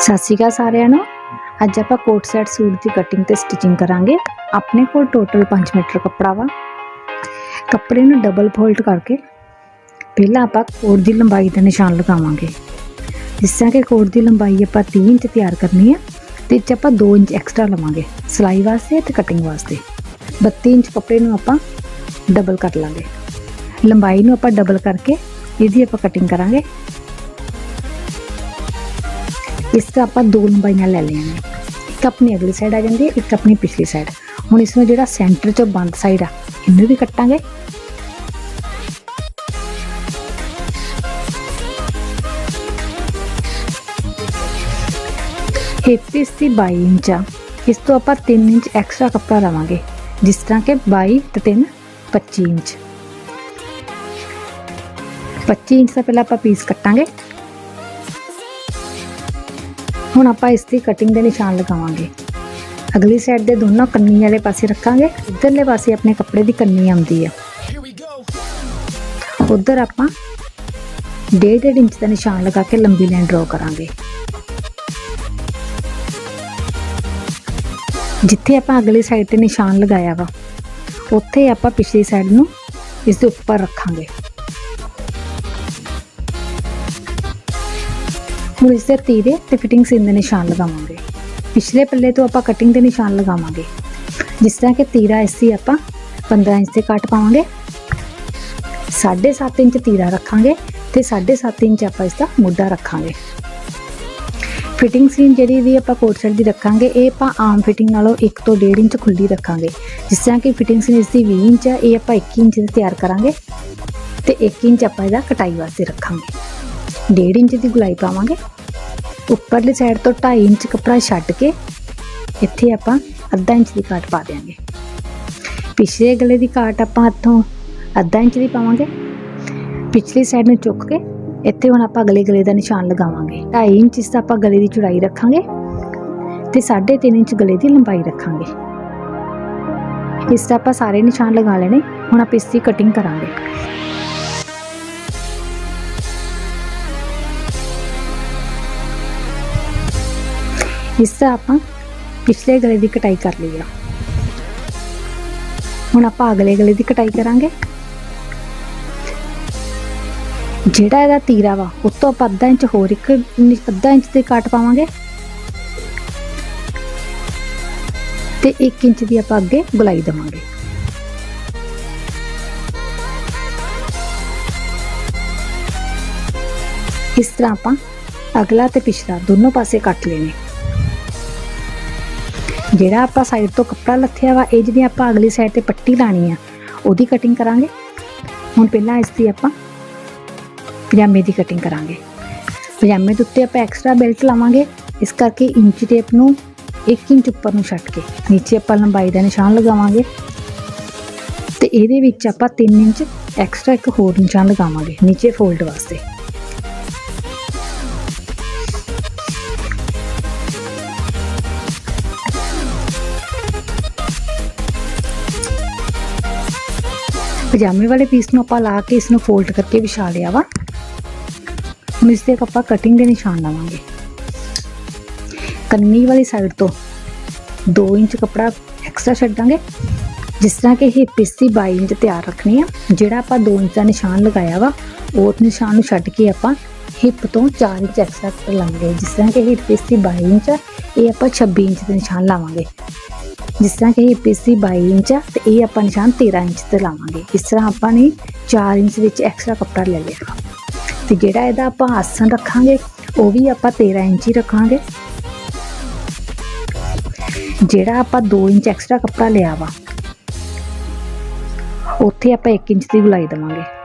ਸਤਿ ਸ਼੍ਰੀ ਅਕਾਲ ਸਾਰਿਆਂ ਨੂੰ। ਅੱਜ ਆਪਾਂ ਕੋਟ ਸੈਟ ਸੂਟ ਦੀ ਕਟਿੰਗ ਤੇ ਸਟਿਚਿੰਗ ਕਰਾਂਗੇ। ਆਪਣੇ ਕੋਲ ਟੋਟਲ 5 ਮੀਟਰ ਕੱਪੜਾ ਵਾ। ਕੱਪੜੇ ਨੂੰ ਡਬਲ ਫੋਲਡ ਕਰਕੇ ਪਹਿਲਾਂ ਆਪਾਂ ਕੋਟ ਦੀ ਲੰਬਾਈ ਦਾ ਨਿਸ਼ਾਨ ਲਗਾਵਾਂਗੇ। ਜਿਸ ਤਰ੍ਹਾਂ ਕਿ ਕੋਟ ਦੀ ਲੰਬਾਈ ਆਪਾਂ 3 ਇੰਚ ਤਿਆਰ ਕਰਨੀ ਹੈ ਤੇ 'ਚ ਆਪਾਂ 2 ਇੰਚ ਐਕਸਟਰਾ ਲਵਾਂਗੇ, ਸਿਲਾਈ ਵਾਸਤੇ ਤੇ ਕਟਿੰਗ ਵਾਸਤੇ। 32 ਇੰਚ ਕੱਪੜੇ ਨੂੰ ਆਪਾਂ ਡਬਲ ਕਰ ਲਾਂਗੇ। ਲੰਬਾਈ ਨੂੰ ਆਪਾਂ ਡਬਲ ਕਰਕੇ ਇਹਦੀ ਆਪਾਂ ਕਟਿੰਗ ਕਰਾਂਗੇ। ਇਸ ਤਰ੍ਹਾਂ ਆਪਾਂ ਦੋ ਲੰਬਾਈਆਂ ਲੈ ਲਈਆਂ ਇੱਕ ਆਪਣੀ ਅਗਲੀ ਸਾਈਡ ਆ ਜਾਂਦੀ ਹੈ, ਇੱਕ ਆਪਣੀ ਪਿਛਲੀ ਸਾਈਡ ਹੁਣ ਇਸ ਨੂੰ ਜਿਹੜਾ ਸੈਂਟਰ ਚੋਂ ਬੰਦ ਸਾਈਡ ਆ, ਇਹਨੂੰ ਵੀ ਕੱਟਾਂਗੇ। ਹਿੱਪ ਇਸ ਦੀ 22 ਇੰਚ ਆ। ਇਸ ਤੋਂ ਆਪਾਂ 3 ਇੰਚ ਐਕਸਟਰਾ ਕੱਪੜਾ ਲਵਾਂਗੇ, ਜਿਸ ਤਰ੍ਹਾਂ ਕਿ 22 ਤੇ 3 25 ਇੰਚ। 25 ਇੰਚ ਦਾ ਪਹਿਲਾਂ ਆਪਾਂ ਪੀਸ ਕੱਟਾਂਗੇ। ਹੁਣ ਆਪਾਂ ਇਸ ਦੀ ਕਟਿੰਗ ਦੇ ਨਿਸ਼ਾਨ ਲਗਾਵਾਂਗੇ। ਅਗਲੀ ਸਾਈਡ ਦੇ ਦੋਨੋਂ ਕੰਨੀ ਵਾਲੇ ਪਾਸੇ ਰੱਖਾਂਗੇ। ਇਧਰਲੇ ਪਾਸੇ ਆਪਣੇ ਕੱਪੜੇ ਦੀ ਕੰਨੀ ਆਉਂਦੀ ਆ। ਉਧਰ ਆਪਾਂ 1.5 ਇੰਚ ਦਾ ਨਿਸ਼ਾਨ ਲਗਾ ਕੇ ਲੰਬੀ ਲਾਈਨ ਡਰਾ ਕਰਾਂਗੇ। ਜਿੱਥੇ ਆਪਾਂ ਅਗਲੀ ਸਾਈਡ ਤੇ ਨਿਸ਼ਾਨ ਲਗਾਇਆ ਵਾ ਉੱਥੇ ਆਪਾਂ ਪਿਛਲੀ ਸਾਈਡ ਨੂੰ ਇਸ ਦੇ ਉੱਪਰ ਰੱਖਾਂਗੇ। ਹੁਣ ਇਸ ਦੇ ਤੀਰੇ ਤੇ ਫਿਟਿੰਗ ਸੀਨ ਦੇ ਨਿਸ਼ਾਨ ਲਗਾਵਾਂਗੇ। ਪਿਛਲੇ ਪੱਲੇ ਤੋਂ ਆਪਾਂ ਕਟਿੰਗ ਦੇ ਨਿਸ਼ਾਨ ਲਗਾਵਾਂਗੇ। ਜਿਸ ਤਰ੍ਹਾਂ ਕਿ ਤੀਰਾ ਇਸ ਦੀ ਆਪਾਂ 15 ਇੰਚ ਤੇ ਕੱਟ ਪਾਵਾਂਗੇ। 7.5 ਇੰਚ ਤੀਰਾ ਰੱਖਾਂਗੇ ਤੇ 7.5 ਇੰਚ ਆਪਾਂ ਇਸ ਦਾ ਮੁੱਢਾ ਰੱਖਾਂਗੇ। ਫਿਟਿੰਗ ਸੀਨ ਜਿਹੜੀ ਵੀ ਆਪਾਂ ਕੋਟ ਸੈਟ ਦੀ ਰੱਖਾਂਗੇ, ਇਹ ਆਪਾਂ ਆਮ ਫਿਟਿੰਗ ਨਾਲੋਂ 1 ਤੋਂ 1.5 ਇੰਚ ਖੁੱਲੀ ਰੱਖਾਂਗੇ। ਜਿਸ ਤਰ੍ਹਾਂ ਕਿ ਫਿਟਿੰਗ ਸੀਨ ਇਸ ਦੀ 20 ਇੰਚ ਹੈ, ਇਹ ਆਪਾਂ 21 ਇੰਚ ਤੇ ਤਿਆਰ ਕਰਾਂਗੇ ਤੇ 1 ਇੰਚ ਆਪਾਂ ਇਹਦਾ ਕਟਾਈ ਵਾਸਤੇ ਰੱਖਾਂਗੇ। 1.5 ਇੰਚ ਦੀ ਗੁਲਾਈ ਪਾਵਾਂਗੇ। ਉੱਪਰਲੀ ਸਾਈਡ ਤੋਂ 2.5 ਇੰਚ ਕੱਪੜਾ ਛੱਡ ਕੇ ਇੱਥੇ ਆਪਾਂ ਅੱਧਾ ਇੰਚ ਦੀ ਕਾਟ ਪਾ ਦਿਆਂਗੇ। ਪਿਛਲੇ ਗਲੇ ਦੀ ਕਾਟ ਆਪਾਂ ਹੱਥੋਂ ਅੱਧਾ ਇੰਚ ਦੀ ਪਾਵਾਂਗੇ। ਪਿਛਲੀ ਸਾਈਡ ਨੂੰ ਚੁੱਕ ਕੇ ਇੱਥੇ ਹੁਣ ਆਪਾਂ ਅਗਲੇ ਗਲੇ ਦਾ ਨਿਸ਼ਾਨ ਲਗਾਵਾਂਗੇ। 2.5 ਇੰਚ ਇਸ ਦਾ ਆਪਾਂ ਗਲੇ ਦੀ ਚੌੜਾਈ ਰੱਖਾਂਗੇ ਤੇ 3.5 ਇੰਚ ਗਲੇ ਦੀ ਲੰਬਾਈ ਰੱਖਾਂਗੇ। ਇਸ ਦਾ ਆਪਾਂ ਸਾਰੇ ਨਿਸ਼ਾਨ ਲਗਾ ਲੈਣੇ, ਹੁਣ ਆਪਾਂ ਇਸ ਦੀ ਕਟਿੰਗ ਕਰਾਂਗੇ। ਇਸ ਦਾ ਆਪਾਂ ਪਿਛਲੇ ਗਲੇ ਦੀ ਕਟਾਈ ਕਰ ਲਈ ਆ। ਹੁਣ ਆਪਾਂ ਅਗਲੇ ਗਲੇ ਦੀ ਕਟਾਈ ਕਰਾਂਗੇ। ਜਿਹੜਾ ਇਹਦਾ ਤੀਰਾ ਵਾ, ਉਸ ਤੋਂ ਆਪਾਂ ਅੱਧਾ ਇੰਚ ਹੋਰ ਇੱਕ ਅੱਧਾ ਇੰਚ ਤੇ ਕੱਟ ਪਾਵਾਂਗੇ। ਤੇ 1 ਇੰਚ ਦੀ ਆਪਾਂ ਅੱਗੇ ਗੁਲਾਈ ਦੇਵਾਂਗੇ। ਇਸ ਤਰ੍ਹਾਂ ਆਪਾਂ ਅਗਲਾ ਤੇ ਪਿਛਲਾ ਦੋਨੋਂ ਪਾਸੇ ਕੱਟ ਲੈਣੇ। ਜਿਹੜਾ ਆਪਾਂ ਸਾਈਡ ਤੋਂ ਕੱਪੜਾ ਲੱਥਿਆ ਵਾ, ਇਹ ਜਿਹੜੀ ਆਪਾਂ ਅਗਲੀ ਸਾਈਡ ਤੇ ਪੱਟੀ ਲਾਣੀ ਆ, ਉਹਦੀ ਕਟਿੰਗ ਕਰਾਂਗੇ। ਹੁਣ ਪਹਿਲਾਂ ਇਸ ਦੀ ਆਪਾਂ ਪਜਾਮੇ ਦੀ ਕਟਿੰਗ ਕਰਾਂਗੇ। ਪਜਾਮੇ ਦੇ ਉੱਤੇ ਆਪਾਂ ਐਕਸਟਰਾ ਬੈਲਟ ਲਾਵਾਂਗੇ। ਇਸ ਕਰਕੇ ਇੰਚ ਟੇਪ ਨੂੰ 1 ਇੰਚ ਉੱਪਰ ਨੂੰ ਛੱਡ ਕੇ, ਨੀਚੇ ਆਪਾਂ ਲੰਬਾਈ ਦਾ ਨਿਸ਼ਾਨ ਲਗਾਵਾਂਗੇ। ਤੇ ਇਹਦੇ ਵਿੱਚ ਆਪਾਂ 3 ਇੰਚ ਐਕਸਟਰਾ ਇੱਕ ਹੋਰ ਨਿਸ਼ਾਨ ਲਗਾਵਾਂਗੇ, ਨੀਚੇ ਫੋਲਡ ਵਾਸਤੇ। ਪਜਾਮੇ ਵਾਲੇ ਪੀਸ ਨੂੰ ਆਪਾਂ ਲਾ ਕੇ ਇਸ ਨੂੰ ਫੋਲਡ ਕਰਕੇ ਵਿਛਾ ਲਿਆ ਵਾ। ਹੁਣ ਇਸ ਤੇ ਆਪਾਂ ਕਟਿੰਗ ਦੇ ਨਿਸ਼ਾਨ ਲਾਵਾਂਗੇ। ਕੰਨੀ ਵਾਲੀ ਸਾਈਡ ਤੋਂ 2 ਇੰਚ ਕੱਪੜਾ ਐਕਸਟਰਾ ਛੱਡਾਂਗੇ ਜਿਸ ਤਰ੍ਹਾਂ ਕਿ ਹਿੱਪ ਇਸ ਦੀ 22 ਇੰਚ ਤਿਆਰ ਰੱਖਣੀ ਆ, ਜਿਹੜਾ ਆਪਾਂ 2 ਇੰਚ ਦਾ ਨਿਸ਼ਾਨ ਲਗਾਇਆ ਵਾ, ਉਹ ਨਿਸ਼ਾਨ ਨੂੰ ਛੱਡ ਕੇ ਆਪਾਂ ਹਿੱਪ ਤੋਂ 4 ਇੰਚ ਐਕਸਟਰਾ ਲਾਂਗੇ ਜਿਸ ਤਰ੍ਹਾਂ ਕਿ ਹਿੱਪ ਇਸ ਦੀ 22 ਇੰਚ ਆ, ਇਹ ਆਪਾਂ 26 ਇੰਚ ਦੇ ਨਿਸ਼ਾਨ ਲਾਵਾਂਗੇ। ਜਿਸ ਤਰ੍ਹਾਂ ਕਿ ਹਿੱਪ ਇਸ ਦੀ 22 ਇੰਚ ਆ, ਤੇ ਇਹ ਆਪਾਂ ਨਿਸ਼ਾਨ 13 ਇੰਚ ਤੇ ਲਾਵਾਂਗੇ। ਇਸ ਤਰ੍ਹਾਂ ਆਪਾਂ ਨੇ 4 ਇੰਚ ਵਿੱਚ ਐਕਸਟਰਾ ਕੱਪੜਾ ਲੈ ਲਿਆ। ਤੇ ਜਿਹੜਾ ਇਹਦਾ ਆਪਾਂ ਆਸਣ ਰੱਖਾਂਗੇ, ਉਹ ਵੀ ਆਪਾਂ 13 ਇੰਚ ਹੀ ਰੱਖਾਂਗੇ। ਜਿਹੜਾ ਆਪਾਂ 2 ਇੰਚ ਐਕਸਟਰਾ ਕੱਪੜਾ ਲਿਆ ਵਾ, ਉੱਥੇ ਆਪਾਂ 1 ਇੰਚ ਦੀ ਗੁਲਾਈ ਦੇਵਾਂਗੇ।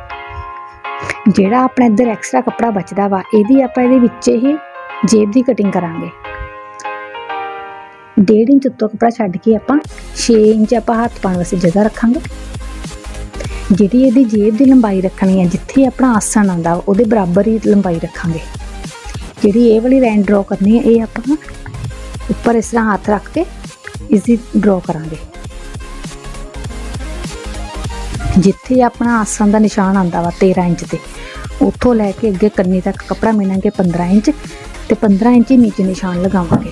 ਜਿਹੜਾ ਆਪਣਾ ਇੱਧਰ ਐਕਸਟਰਾ ਕੱਪੜਾ ਬਚਦਾ ਵਾ ਇਹਦੀ ਆਪਾਂ ਇਹਦੇ ਵਿੱਚ ਹੀ ਜੇਬ ਦੀ ਕਟਿੰਗ ਕਰਾਂਗੇ। 1.5 ਇੰਚ ਉੱਤੋਂ ਕੱਪੜਾ ਛੱਡ ਕੇ ਆਪਾਂ 6 ਇੰਚ ਆਪਾਂ ਹੱਥ ਪਾਉਣ ਵਾਸਤੇ ਜਗ੍ਹਾ ਰੱਖਾਂਗੇ। ਜਿਹੜੀ ਇਹਦੀ ਜੇਬ ਦੀ ਲੰਬਾਈ ਰੱਖਣੀ ਹੈ ਜਿੱਥੇ ਆਪਣਾ ਆਸਣ ਆਉਂਦਾ ਵਾ, ਉਹਦੇ ਬਰਾਬਰ ਹੀ ਲੰਬਾਈ ਰੱਖਾਂਗੇ। ਜਿਹੜੀ ਇਹ ਵਾਲੀ ਲਾਈਨ ਡਰਾ ਕਰਨੀ ਹੈ ਇਹ ਆਪਾਂ ਉੱਪਰ ਇਸ ਤਰ੍ਹਾਂ ਹੱਥ ਰੱਖ ਕੇ ਇਸ ਦੀ ਡਰਾ ਕਰਾਂਗੇ। ਜਿੱਥੇ ਆਪਣਾ ਆਸਣ ਦਾ ਨਿਸ਼ਾਨ ਆਉਂਦਾ ਵਾ 13 ਇੰਚ ਤੇ, ਉੱਥੋਂ ਲੈ ਕੇ ਅੱਗੇ ਕੰਨੀ ਤੱਕ ਕੱਪੜਾ ਮਿਣਾਂਗੇ 15 ਇੰਚ ਤੇ 15 ਇੰਚ ਹੀ ਨੀਚੇ ਨਿਸ਼ਾਨ ਲਗਾਵਾਂਗੇ।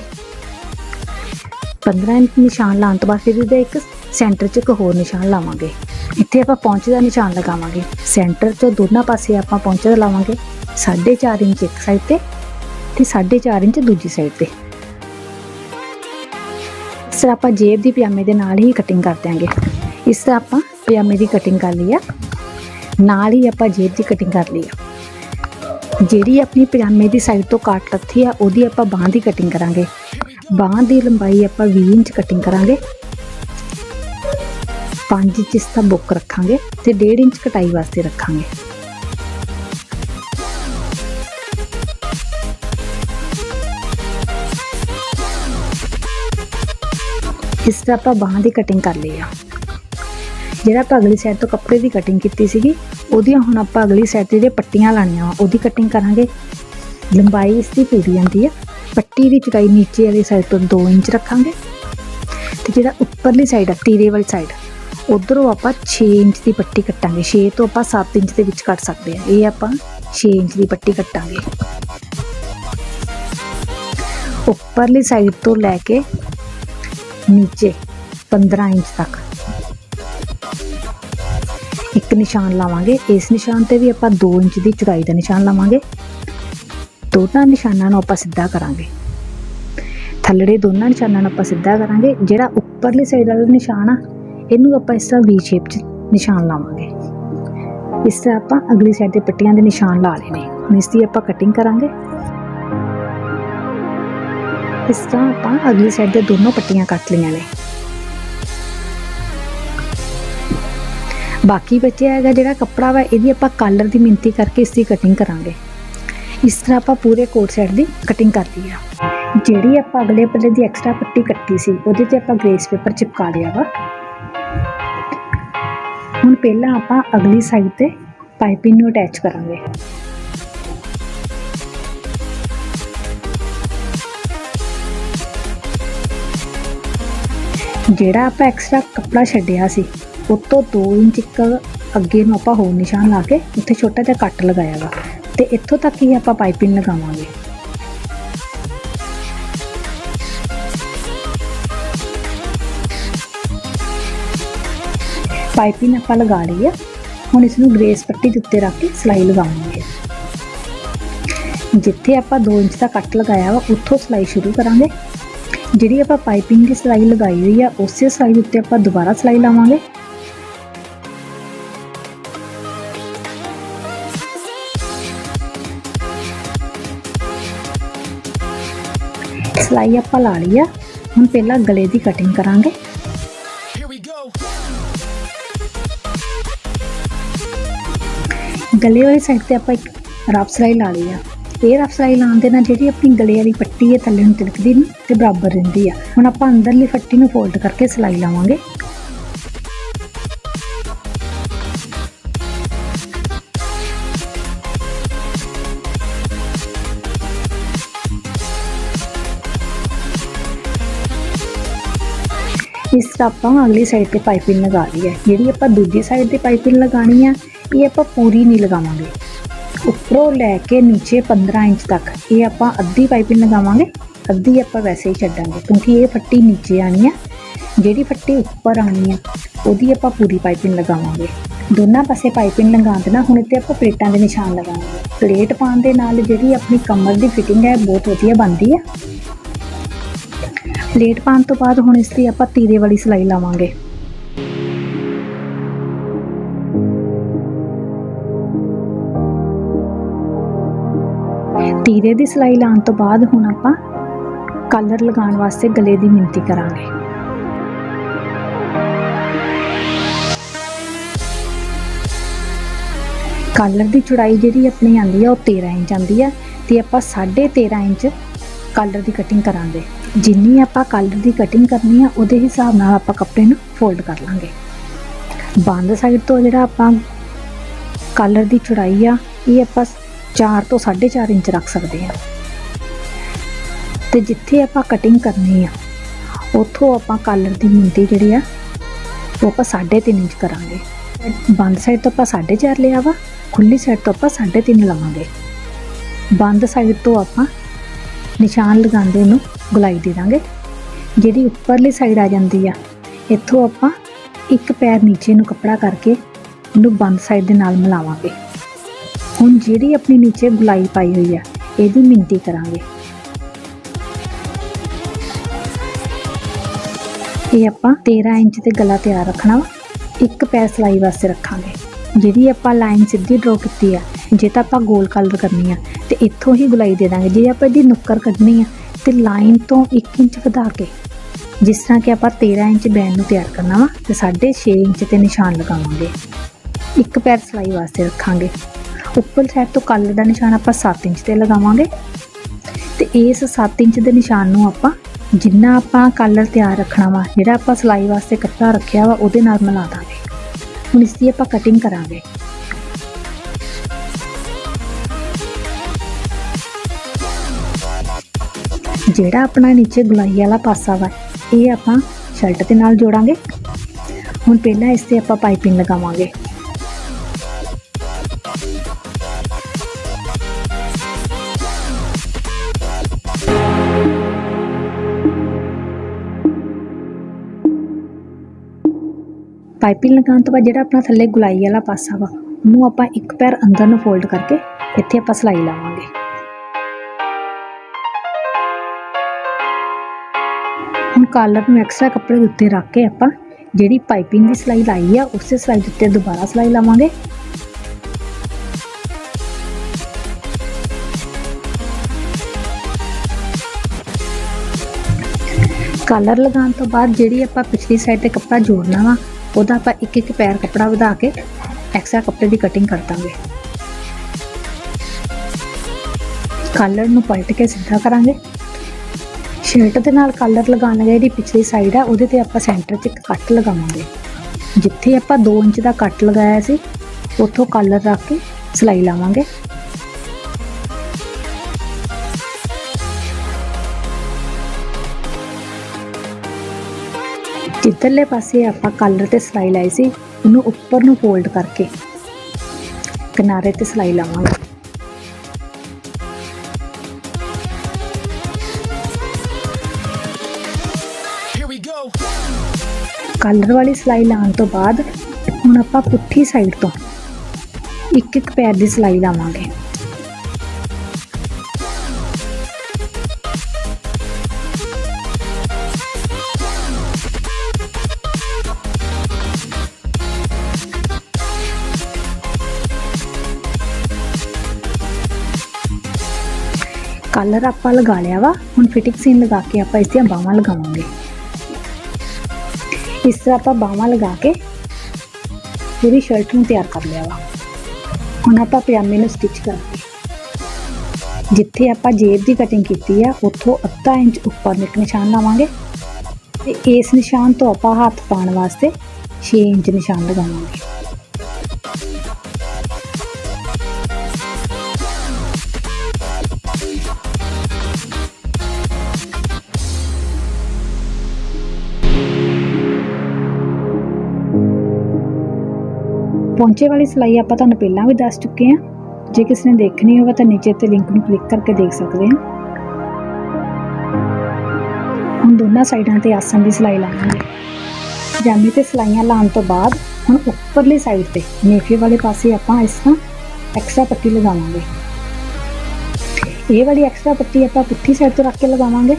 15 ਇੰਚ ਨਿਸ਼ਾਨ ਲਾਉਣ ਤੋਂ ਬਾਅਦ ਫਿਰ ਇਹਦਾ ਇੱਕ ਸੈਂਟਰ 'ਚ ਇੱਕ ਹੋਰ ਨਿਸ਼ਾਨ ਲਾਵਾਂਗੇ। ਇੱਥੇ ਆਪਾਂ ਪੌਂਚੇ ਦਾ ਨਿਸ਼ਾਨ ਲਗਾਵਾਂਗੇ। ਸੈਂਟਰ 'ਚ ਦੋਨਾਂ ਪਾਸੇ ਆਪਾਂ ਪੌਂਚੇ ਦਾ ਲਾਵਾਂਗੇ 4.5 ਇੰਚ ਇੱਕ ਸਾਈਡ ਤੇ ਤੇ 4.5 ਇੰਚ ਦੂਜੀ ਸਾਈਡ ਤੇ। ਇਸ ਤਰ੍ਹਾਂ ਆਪਾਂ ਜੇਬ ਦੀ ਪਜਾਮੇ ਦੇ ਨਾਲ ਹੀ ਕਟਿੰਗ ਕਰ ਦਿਆਂਗੇ। ਇਸ ਤਰ੍ਹਾਂ ਆਪਾਂ ਪਜਾਮੇ ਦੀ ਕਟਿੰਗ ਕਰ ਲਈ ਆ। ਨਾਲ ਹੀ ਆਪਾਂ ਜੇਬ ਦੀ ਕਟਿੰਗ ਕਰ ਲਈ ਆ। ਜਿਹੜੀ ਆਪਣੀ ਪਜਾਮੇ ਦੀ ਸਾਈਡ ਤੋਂ ਕਾਟ ਲੱਥੀ ਆ, ਉਹਦੀ ਆਪਾਂ ਬਾਂਹ ਦੀ ਕਟਿੰਗ ਕਰਾਂਗੇ। ਬਾਂਹ ਦੀ ਲੰਬਾਈ ਆਪਾਂ 20 ਇੰਚ ਕਟਿੰਗ ਕਰਾਂਗੇ। 5 ਇੰਚ ਇਸ ਦਾ ਬੁੱਕ ਰੱਖਾਂਗੇ ਤੇ 1.5 ਇੰਚ ਕਟਾਈ ਵਾਸਤੇ ਰੱਖਾਂਗੇ। ਇਸ ਤਰ੍ਹਾਂ ਆਪਾਂ ਬਾਹਾਂ ਦੀ ਕਟਿੰਗ ਕਰ ਲਈ ਆ। ਜਿਹੜਾ ਆਪਾਂ ਅਗਲੀ ਸਾਈਡ ਤੋਂ ਕੱਪੜੇ ਦੀ ਕਟਿੰਗ ਕੀਤੀ ਸੀਗੀ, ਉਹਦੀਆਂ ਹੁਣ ਆਪਾਂ ਅਗਲੀ ਸਾਈਡ ਤੇ ਜਿਹੜੇ ਪੱਟੀਆਂ ਲਾਣੀਆਂ ਵਾ, ਉਹਦੀ ਕਟਿੰਗ ਕਰਾਂਗੇ। ਲੰਬਾਈ ਇਸ ਦੀ ਪੂਰੀ ਜਾਂਦੀ ਆ। ਪੱਟੀ ਦੀ ਚੌੜਾਈ ਨੀਚੇ ਵਾਲੀ ਸਾਈਡ ਤੋਂ 2 ਇੰਚ ਰੱਖਾਂਗੇ। ਤੇ ਜਿਹੜਾ ਉੱਪਰਲੀ ਸਾਈਡ ਆ, ਤੀਰੇ ਵਾਲੀ ਸਾਈਡ ਉਧਰੋਂ ਆਪਾਂ 6 ਇੰਚ ਦੀ ਪੱਟੀ ਕੱਟਾਂਗੇ। 6 ਤੋਂ ਆਪਾਂ 7 ਇੰਚ ਦੇ ਵਿੱਚ ਕੱਟ ਸਕਦੇ ਆ। ਇਹ ਆਪਾਂ 6 ਇੰਚ ਦੀ ਪੱਟੀ ਕੱਟਾਂਗੇ। ਉੱਪਰਲੀ ਸਾਈਡ ਤੋਂ ਲੈ ਕੇ ਨੀਚੇ 15 ਇੰਚ ਤੱਕ। ਇੱਕ ਨਿਸ਼ਾਨ ਲਾਵਾਂਗੇ। ਇਸ ਨਿਸ਼ਾਨ ਤੇ ਵੀ ਆਪਾਂ 2 ਇੰਚ ਦੀ ਚੌੜਾਈ ਦਾ ਨਿਸ਼ਾਨ ਲਾਵਾਂਗੇ। ਦੋਨਾਂ ਨਿਸ਼ਾਨਾਂ ਨੂੰ ਆਪਾਂ ਸਿੱਧਾ ਕਰਾਂਗੇ। ਥੱਲੜੇ ਦੋਨਾਂ ਨਿਸ਼ਾਨਾਂ ਨੂੰ ਆਪਾਂ ਸਿੱਧਾ ਕਰਾਂਗੇ। ਜਿਹੜਾ ਉੱਪਰਲੀ ਸਾਈਡ ਵਾਲਾ ਨਿਸ਼ਾਨ ਆ, ਇਹਨੂੰ ਆਪਾਂ ਇਸ ਤਰ੍ਹਾਂ ਵੀ ਸ਼ੇਪ 'ਚ ਨਿਸ਼ਾਨ ਲਾਵਾਂਗੇ। ਇਸ ਤਰ੍ਹਾਂ ਆਪਾਂ ਅਗਲੀ ਸਾਈਡ ਤੇ ਪੱਟੀਆਂ ਦੇ ਨਿਸ਼ਾਨ ਲਾ ਲਏ ਨੇ। ਇਸ ਦੀ ਆਪਾਂ ਕਟਿੰਗ ਕਰਾਂਗੇ। ਇਸ ਤਰ੍ਹਾਂ ਆਪਾਂ ਅਗਲੀ ਸਾਈਡ ਦੇ ਦੋਨੋਂ ਪੱਟੀਆਂ ਕੱਟ ਲਈਆਂ ਨੇ। ਬਾਕੀ ਬਚਿਆ ਹੈਗਾ ਜਿਹੜਾ ਕੱਪੜਾ ਵਾ, ਇਹਦੀ ਆਪਾਂ ਕਾਲਰ ਦੀ ਮਿੰਤੀ ਕਰਕੇ ਇਸ ਦੀ ਕਟਿੰਗ ਕਰਾਂਗੇ। ਇਸ ਤਰ੍ਹਾਂ ਆਪਾਂ ਪੂਰੇ ਕੋਟ ਸੈਟ ਦੀ ਕਟਿੰਗ ਕਰ ਲਈ ਆ। ਜਿਹੜੀ ਆਪਾਂ ਅਗਲੇ ਪੱਲੇ ਦੀ ਐਕਸਟਰਾ ਪੱਟੀ ਕੱਟੀ ਸੀ, ਉਹਦੇ ਤੇ ਆਪਾਂ ਗ੍ਰੇਸ ਪੇਪਰ ਚਿਪਕਾ ਲਿਆ ਵਾ। ਹੁਣ ਪਹਿਲਾਂ ਆਪਾਂ ਅਗਲੀ ਸਾਈਡ ਤੇ ਪਾਈਪਿੰਗ ਨੂੰ ਅਟੈਚ ਕਰਾਂਗੇ। ਜਿਹੜਾ ਆਪਾਂ ਐਕਸਟਰਾ ਕੱਪੜਾ ਛੱਡਿਆ ਸੀ ਉਹ ਤੋਂ 2 ਇੰਚ ਇੱਕ ਅੱਗੇ ਨੂੰ ਆਪਾਂ ਹੋਰ ਨਿਸ਼ਾਨ ਲਾ ਕੇ ਉੱਥੇ ਛੋਟਾ ਜਿਹਾ ਕੱਟ ਲਗਾਇਆ ਵਾ ਤੇ ਇੱਥੋਂ ਤੱਕ ਹੀ ਆਪਾਂ ਪਾਈਪਿੰਗ ਲਗਾਵਾਂਗੇ। ਪਾਈਪਿੰਗ ਆਪਾਂ ਲਗਾ ਲਈ ਹੈ ਹੁਣ ਇਸ ਨੂੰ ਗ੍ਰੇਸ ਪੱਟੀ ਦੇ ਉੱਤੇ ਰੱਖ ਕੇ ਸਿਲਾਈ ਲਗਾਵਾਂਗੇ। ਜਿੱਥੇ ਆਪਾਂ 2 ਇੰਚ ਦਾ ਕੱਟ ਲਗਾਇਆ ਵਾ, ਉੱਥੋਂ ਸਿਲਾਈ ਸ਼ੁਰੂ ਕਰਾਂਗੇ। ਜਿਹੜੀ ਆਪਾਂ ਪਾਈਪਿੰਗ ਦੀ ਸਿਲਾਈ ਲਗਾਈ ਹੋਈ ਆ, ਉਸੇ ਸਿਲਾਈ ਉੱਤੇ ਆਪਾਂ ਦੁਬਾਰਾ ਸਿਲਾਈ ਲਾਵਾਂਗੇ। ਸਿਲਾਈ ਆਪਾਂ ਲਾ ਲਈ ਆ। ਹੁਣ ਪਹਿਲਾਂ ਗਲੇ ਦੀ ਕਟਿੰਗ ਕਰਾਂਗੇ। ਗਲੇ ਵਾਲੀ ਸਾਈਡ ਤੇ ਆਪਾਂ ਇੱਕ ਰਫ ਸਿਲਾਈ ਲਾ ਲਈ ਆ। ਇਹ ਰਫ ਸਲਾਈ ਲਾਉਣ ਦੇ ਨਾਲ ਜਿਹੜੀ ਆਪਣੀ ਗਲੇ ਵਾਲੀ ਪੱਟੀ ਹੈ, ਥੱਲੇ ਨੂੰ ਤਿਲਕਦੀ ਨਹੀਂ ਤੇ ਬਰਾਬਰ ਰਹਿੰਦੀ ਆ। ਹੁਣ ਆਪਾਂ ਅੰਦਰਲੀ ਫੱਟੀ ਨੂੰ ਫੋਲਡ ਕਰਕੇ ਸਿਲਾਈ ਲਾਵਾਂਗੇ। ਤਾਂ ਆਪਾਂ ਅਗਲੀ ਸਾਈਡ ਤੇ ਪਾਈਪਿੰਗ ਲਗਾ ਲਈ ਹੈ। ਜਿਹੜੀ ਆਪਾਂ ਦੂਜੀ ਸਾਈਡ ਤੇ ਪਾਈਪਿੰਗ ਲਗਾਣੀ ਆ, ਇਹ ਆਪਾਂ ਪੂਰੀ ਨਹੀਂ ਲਗਾਵਾਂਗੇ। ਉੱਪਰੋਂ ਲੈ ਕੇ ਨੀਚੇ 15 ਇੰਚ ਤੱਕ, ਇਹ ਆਪਾਂ ਅੱਧੀ ਪਾਈਪਿੰਗ ਲਗਾਵਾਂਗੇ, ਅੱਧੀ ਆਪਾਂ ਵੈਸੇ ਹੀ ਛੱਡਾਂਗੇ, ਕਿਉਂਕਿ ਇਹ ਫੱਟੀ ਨੀਚੇ ਆਣੀ ਆ। ਜਿਹੜੀ ਫੱਟੀ ਉੱਪਰ ਆਣੀ ਆ, ਉਹਦੀ ਆਪਾਂ ਪੂਰੀ ਪਾਈਪਿੰਗ ਲਗਾਵਾਂਗੇ। ਦੋਨਾਂ ਪਾਸੇ ਪਾਈਪਿੰਗ ਲਗਾਉਣ ਦੇ ਨਾਲ ਹੁਣ ਇੱਥੇ ਆਪਾਂ ਪਲੇਟਾਂ ਦੇ ਨਿਸ਼ਾਨ ਲਗਾਵਾਂਗੇ। ਪਲੇਟ ਪਾਉਣ ਦੇ ਨਾਲ ਜਿਹੜੀ ਆਪਣੀ ਕਮਰ ਦੀ ਫਿਟਿੰਗ ਹੈ, ਬਹੁਤ ਵਧੀਆ ਬਣਦੀ ਹੈ ਪਲੇਟ ਪਾਉਣ ਤੋਂ ਬਾਅਦ ਹੁਣ ਇਸ ਦੀ ਆਪਾਂ ਤੀਰੇ ਵਾਲੀ ਸਿਲਾਈ ਲਾਵਾਂਗੇ। ਤੀਰੇ ਦੀ ਸਿਲਾਈ ਲਾਉਣ ਤੋਂ ਬਾਅਦ ਹੁਣ ਆਪਾਂ ਕਲਰ ਲਗਾਉਣ ਵਾਸਤੇ ਗਲੇ ਦੀ ਮਿੰਤੀ ਕਰਾਂਗੇ। ਕਲਰ ਦੀ ਚੌੜਾਈ ਜਿਹੜੀ ਆਪਣੀ ਆਂਦੀ ਆ ਉਹ 13 ਇੰਚ ਆਂਦੀ ਆ ਤੇ ਆਪਾਂ 13.5 ਇੰਚ ਕਲਰ ਦੀ ਕਟਿੰਗ ਕਰਾਂਗੇ। ਜਿੰਨੀ ਆਪਾਂ ਕਾਲਰ ਦੀ ਕਟਿੰਗ ਕਰਨੀ ਆ, ਉਹਦੇ ਹਿਸਾਬ ਨਾਲ ਆਪਾਂ ਕੱਪੜੇ ਨੂੰ ਫੋਲਡ ਕਰ ਲਾਂਗੇ। ਬੰਦ ਸਾਈਡ ਤੋਂ ਜਿਹੜਾ ਆਪਾਂ ਕਾਲਰ ਦੀ ਚੌੜਾਈ ਆ, ਇਹ ਆਪਾਂ 4 ਤੋਂ 4.5 ਇੰਚ ਰੱਖ ਸਕਦੇ ਆ। ਤੇ ਜਿੱਥੇ ਆਪਾਂ ਕਟਿੰਗ ਕਰਨੀ ਆ, ਉੱਥੋਂ ਆਪਾਂ ਕਾਲਰ ਦੀ ਮਿੰਤੀ ਜਿਹੜੀ ਆ, ਉਹ ਆਪਾਂ 3.5 ਇੰਚ ਕਰਾਂਗੇ। ਬੰਦ ਸਾਈਡ ਤੋਂ ਆਪਾਂ 4.5 ਲਿਆ ਵਾ, ਖੁੱਲੀ ਸਾਈਡ ਤੋਂ ਆਪਾਂ 3.5 ਲਵਾਂਗੇ। ਬੰਦ ਸਾਈਡ ਤੋਂ ਆਪਾਂ ਨਿਸ਼ਾਨ ਲਗਾਉਂਦੇ ਨੂੰ ਗੁਲਾਈ ਦੇ ਦਾਂਗੇ। ਜਿਹੜੀ ਉੱਪਰਲੀ ਸਾਈਡ ਆ ਜਾਂਦੀ ਆ, ਇੱਥੋਂ ਆਪਾਂ ਇੱਕ ਪੈਰ ਨੀਚੇ ਨੂੰ ਕੱਪੜਾ ਕਰਕੇ ਉਹਨੂੰ ਬੰਦ ਸਾਈਡ ਦੇ ਨਾਲ ਮਿਲਾਵਾਂਗੇ। ਹੁਣ ਜਿਹੜੀ ਆਪਣੀ ਨੀਚੇ ਗੁਲਾਈ ਪਾਈ ਹੋਈ ਆ, ਇਹਦੀ ਮਿੰਤੀ ਕਰਾਂਗੇ। ਇਹ ਆਪਾਂ 13 ਇੰਚ ਤੇ ਗਲਾ ਤਿਆਰ ਰੱਖਣਾ ਵਾ। ਇੱਕ ਪੈਰ ਸਲਾਈ ਵਾਸਤੇ ਰੱਖਾਂਗੇ। ਜਿਹੜੀ ਆਪਾਂ ਲਾਈਨ ਸਿੱਧੀ ਡਰਾ ਕੀਤੀ ਆ ਜੇ ਤਾਂ ਆਪਾਂ ਗੋਲ ਕਲਰ ਕਰਨੀ ਆ, ਤੇ ਇੱਥੋਂ ਹੀ ਗੁਲਾਈ ਦੇ ਦਾਂਗੇ। ਜੇ ਆਪਾਂ ਇਹਦੀ ਨੁੱਕਰ ਕੱਢਣੀ ਆ, ਤੇ ਲਾਈਨ ਤੋਂ 1 ਇੰਚ ਵਧਾ ਕੇ, ਜਿਸ ਤਰ੍ਹਾਂ ਕਿ ਆਪਾਂ 13 ਇੰਚ ਬੈਂਡ ਨੂੰ ਤਿਆਰ ਕਰਨਾ ਵਾ, ਤੇ 6.5 ਇੰਚ ਤੇ ਨਿਸ਼ਾਨ ਲਗਾਵਾਂਗੇ। ਇੱਕ ਪੈਰ ਸਲਾਈ ਵਾਸਤੇ ਰੱਖਾਂਗੇ। ਉੱਪਰ ਸਾਈਡ ਤੋਂ ਕਲਰ ਦਾ ਨਿਸ਼ਾਨ ਆਪਾਂ 7 ਇੰਚ ਤੇ ਲਗਾਵਾਂਗੇ। ਤੇ ਇਸ 7 ਇੰਚ ਦੇ ਨਿਸ਼ਾਨ ਨੂੰ ਆਪਾਂ ਜਿੰਨਾ ਆਪਾਂ ਕਲਰ ਤਿਆਰ ਰੱਖਣਾ ਵਾ, ਜਿਹੜਾ ਆਪਾਂ ਸਲਾਈ ਵਾਸਤੇ ਕੱਟਾ ਰੱਖਿਆ ਵਾ, ਉਹਦੇ ਨਾਲ ਮਿਲਾ ਦਾਂਗੇ। ਹੁਣ ਇਸ ਦੀ ਆਪਾਂ ਕਟਿੰਗ ਕਰਾਂਗੇ। ਜਿਹੜਾ ਆਪਣਾ ਨੀਚੇ ਗੁਲਾਈ ਵਾਲਾ ਪਾਸਾ ਵਾ, ਇਹ ਆਪਾਂ ਸ਼ਰਟ ਦੇ ਨਾਲ ਜੋੜਾਂਗੇ। ਹੁਣ ਪਹਿਲਾਂ ਇਸ ਤੇ ਆਪਾਂ ਪਾਈਪਿੰਗ ਲਗਾਵਾਂਗੇ। ਪਾਈਪਿੰਗ ਲਗਾਉਣ ਤੋਂ ਬਾਅਦ ਜਿਹੜਾ ਆਪਣਾ ਥੱਲੇ ਗੁਲਾਈ ਵਾਲਾ ਪਾਸਾ ਵਾ, ਉਹਨੂੰ ਆਪਾਂ ਇੱਕ ਪੈਰ ਅੰਦਰ ਨੂੰ ਫੋਲਡ ਕਰਕੇ ਇੱਥੇ ਆਪਾਂ ਸਲਾਈ ਲਾਵਾਂਗੇ। ਕਾਲਰ ਨੂੰ ਐਕਸਟਰਾ ਕੱਪੜੇ ਦੇ ਉੱਤੇ ਰੱਖ ਕੇ ਆਪਾਂ ਜਿਹੜੀ ਪਾਈਪਿੰਗ ਦੀ ਸਲਾਈ ਲਾਈ ਆ, ਉਸੇ ਸਲਾਈ ਦੇ ਉੱਤੇ ਦੁਬਾਰਾ ਸਲਾਈ ਲਾਵਾਂਗੇ। ਕਾਲਰ ਲਗਾਉਣ ਤੋਂ ਬਾਅਦ ਜਿਹੜੀ ਆਪਾਂ ਪਿਛਲੀ ਸਾਈਡ ਤੇ ਕੱਪੜਾ ਜੋੜਨਾ ਵਾ, ਉਹਦਾ ਆਪਾਂ ਇੱਕ ਇੱਕ ਪੈਰ ਕੱਪੜਾ ਵਧਾ ਕੇ ਐਕਸਟਰਾ ਕੱਪੜੇ ਦੀ ਕਟਿੰਗ ਕਰ ਦਾਂਗੇ। ਕਾਲਰ ਨੂੰ ਪਲਟ ਕੇ ਸਿੱਧਾ ਕਰਾਂਗੇ। ਸ਼ਰਟ ਦੇ ਨਾਲ ਕਾਲਰ ਲਗਾਉਣ ਲੱਗੇ ਜਿਹੜੀ ਪਿਛਲੀ ਸਾਈਡ ਆ, ਉਹਦੇ ਤੇ ਆਪਾਂ ਸੈਂਟਰ 'ਚ ਇੱਕ ਕੱਟ ਲਗਾਵਾਂਗੇ। ਜਿੱਥੇ ਆਪਾਂ 2 ਇੰਚ ਦਾ ਕੱਟ ਲਗਾਇਆ ਸੀ, ਉੱਥੋਂ ਕਾਲਰ ਰੱਖ ਕੇ ਸਿਲਾਈ ਲਾਵਾਂਗੇ। ਜਿੱਧਰਲੇ ਪਾਸੇ ਆਪਾਂ ਕਾਲਰ ਤੇ ਸਿਲਾਈ ਲਾਈ ਸੀ, ਉਹਨੂੰ ਉੱਪਰ ਨੂੰ ਫੋਲਡ ਕਰਕੇ ਕਿਨਾਰੇ ਤੇ ਸਿਲਾਈ ਲਾਵਾਂਗੇ। ਕਾਲਰ ਵਾਲੀ ਸਿਲਾਈ ਲਾਉਣ ਤੋਂ ਬਾਅਦ ਹੁਣ ਆਪਾਂ ਪੁੱਠੀ ਸਾਈਡ ਤੋਂ ਇੱਕ ਇੱਕ ਪੈਰ ਦੀ ਸਿਲਾਈ ਲਾਵਾਂਗੇ। ਕਾਲਰ ਆਪਾਂ ਲਗਾ ਲਿਆ ਵਾ, ਹੁਣ ਫਿਟਿੰਗ ਸੀਨ ਲਗਾ ਕੇ ਆਪਾਂ ਇਸ ਦੀਆਂ ਬਾਹਾਂ ਲਗਾਵਾਂਗੇ। ਇਸ ਤਰ੍ਹਾਂ ਆਪਾਂ ਬਾਹਾਂ ਲਗਾ ਕੇ ਪੂਰੀ ਸ਼ਰਟ ਨੂੰ ਤਿਆਰ ਕਰ ਲਿਆ ਵਾ। ਹੁਣ ਆਪਾਂ ਪਜਾਮੇ ਨੂੰ ਸਟਿਚ ਕਰਾਂਗੇ ਜਿੱਥੇ ਆਪਾਂ ਜੇਬ ਦੀ ਕਟਿੰਗ ਕੀਤੀ ਆ, ਉੱਥੋਂ ਅੱਧਾ ਇੰਚ ਉੱਪਰ ਨੂੰ ਨਿਸ਼ਾਨ ਲਾਵਾਂਗੇ ਤੇ ਇਸ ਨਿਸ਼ਾਨ ਤੋਂ ਆਪਾਂ ਹੱਥ ਪਾਉਣ ਵਾਸਤੇ 6 ਇੰਚ ਨਿਸ਼ਾਨ ਲਗਾਵਾਂਗੇ। ਪਹੁੰਚੇ ਵਾਲੀ ਸਿਲਾਈ ਆਪਾਂ ਤੁਹਾਨੂੰ ਪਹਿਲਾਂ ਵੀ ਦੱਸ ਚੁੱਕੇ ਹਾਂ। ਜੇ ਕਿਸੇ ਨੇ ਦੇਖਣੀ ਹੋਵੇ ਤਾਂ ਨੀਚੇ ਤੇ ਲਿੰਕ ਨੂੰ ਕਲਿੱਕ ਕਰਕੇ ਦੇਖ ਸਕਦੇ ਹਾਂ। ਹੁਣ ਦੋਨਾਂ ਸਾਈਡਾਂ ਤੇ ਆਸਨ ਦੀ ਸਿਲਾਈ ਲਾਵਾਂਗੇ। ਪਜਾਮੇ ਤੇ ਸਿਲਾਈਆਂ ਲਾਉਣ ਤੋਂ ਬਾਅਦ ਹੁਣ ਉੱਪਰਲੀ ਸਾਈਡ ਤੇ ਨੇਫੇ ਵਾਲੇ ਪਾਸੇ ਆਪਾਂ ਇਸ ਤਰ੍ਹਾਂ ਐਕਸਟਰਾ ਪੱਟੀ ਲਗਾਵਾਂਗੇ। ਇਹ ਵਾਲੀ ਐਕਸਟਰਾ ਪੱਟੀ ਆਪਾਂ ਪੁੱਠੀ ਸਾਈਡ ਤੋਂ ਰੱਖ ਕੇ ਲਗਾਵਾਂਗੇ।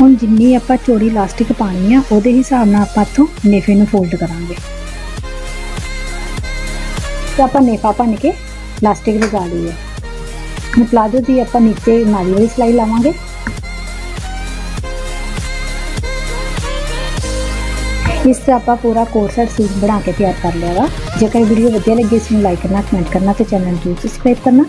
ਹੁਣ ਜਿੰਨੀ ਆਪਾਂ ਚੋੜੀ ਇਲਾਸਟਿਕ ਪਾਣੀ ਆ, ਉਹਦੇ ਹਿਸਾਬ ਨਾਲ ਆਪਾਂ ਇੱਥੋਂ ਨੇਫੇ ਨੂੰ ਫੋਲਡ ਕਰਾਂਗੇ। ਤੇ ਆਪਾਂ ਨੇਫਾ ਭੰਨ ਕੇ ਇਲਾਸਟਿਕ ਲਗਾ ਲਈ ਹੈ ਹੁਣ ਪਲਾਜੋ ਦੀ ਆਪਾਂ ਨੀਚੇ ਨਾਲੀ ਵਾਲੀ ਸਿਲਾਈ ਲਾਵਾਂਗੇ। ਇਸ ਤਰ੍ਹਾਂ ਆਪਾਂ ਪੂਰਾ ਕੋਟ ਸੂਟ ਬਣਾ ਕੇ ਤਿਆਰ ਕਰ ਲਿਆ ਵਾ। ਜੇਕਰ ਵੀਡੀਓ ਵਧੀਆ ਲੱਗੀ, ਇਸ ਨੂੰ ਲਾਈਕ ਕਰਨਾ ਕਮੈਂਟ ਕਰਨਾ ਤੇ ਚੈਨਲ ਨੂੰ ਸਬਸਕ੍ਰਾਈਬ ਕਰਨਾ।